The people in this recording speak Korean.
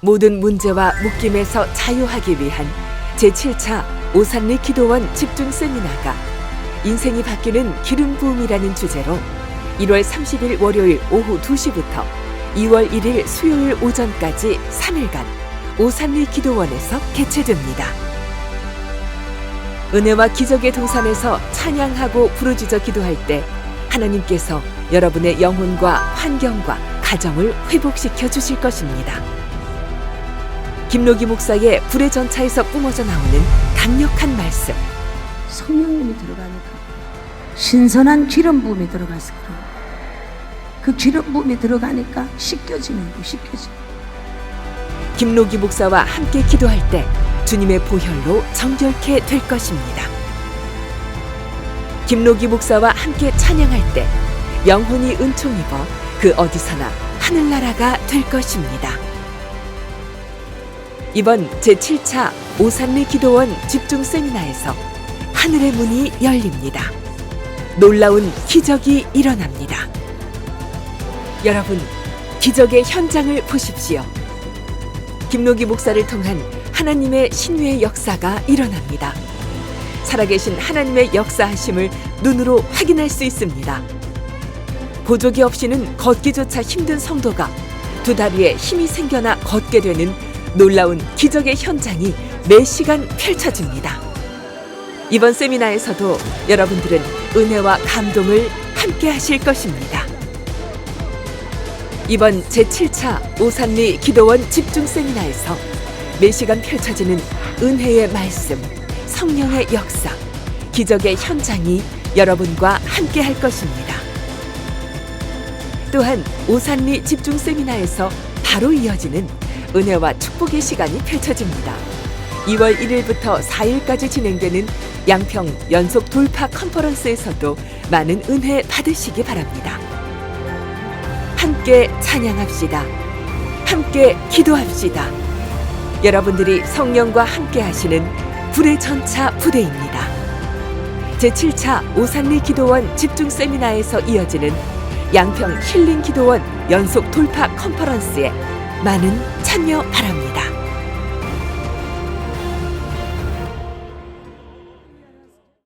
모든 문제와 묶임에서 자유하기 위한 제7차 오산리 기도원 집중 세미나가 인생이 바뀌는 기름 부음이라는 주제로 1월 30일 월요일 오후 2시부터 2월 1일 수요일 오전까지 3일간 오산리 기도원에서 개최됩니다. 은혜와 기적의 동산에서 찬양하고 부르짖어 기도할 때 하나님께서 여러분의 영혼과 환경과 가정을 회복시켜 주실 것입니다. 김노기 목사의 불의 전차에서 뿜어져 나오는 강력한 말씀. 성령님이 들어가니까 신선한 기름 부음이 들어가서 그래요. 그 기름 부음이 들어가니까 씻겨지는 거 씻겨지. 김노기 목사와 함께 기도할 때 주님의 보혈로 정결케 될 것입니다. 김노기 목사와 함께 찬양할 때 영혼이 은총 입어 그 어디서나 하늘나라가 될 것입니다. 이번 제7차 오산리 기도원 집중 세미나에서 하늘의 문이 열립니다. 놀라운 기적이 일어납니다. 여러분, 기적의 현장을 보십시오. 김노기 목사를 통한 하나님의 신유의 역사가 일어납니다. 살아계신 하나님의 역사하심을 눈으로 확인할 수 있습니다. 보조기 없이는 걷기조차 힘든 성도가 두 다리에 힘이 생겨나 걷게 되는 놀라운 기적의 현장이 매 시간 펼쳐집니다. 이번 세미나에서도 여러분들은 은혜와 감동을 함께 하실 것입니다. 이번 제7차 오산리 기도원 집중 세미나에서 매 시간 펼쳐지는 은혜의 말씀, 성령의 역사, 기적의 현장이 여러분과 함께 할 것입니다. 또한 오산리 집중 세미나에서 바로 이어지는 은혜와 축복의 시간이 펼쳐집니다. 2월 1일부터 4일까지 진행되는 양평 연속 돌파 컨퍼런스에서도 많은 은혜 받으시기 바랍니다. 함께 찬양합시다. 함께 기도합시다. 여러분들이 성령과 함께 하시는 불의 전차 부대입니다. 제7차 오산리 기도원 집중 세미나에서 이어지는 양평 힐링 기도원 연속 돌파 컨퍼런스에 많은 참여 바랍니다.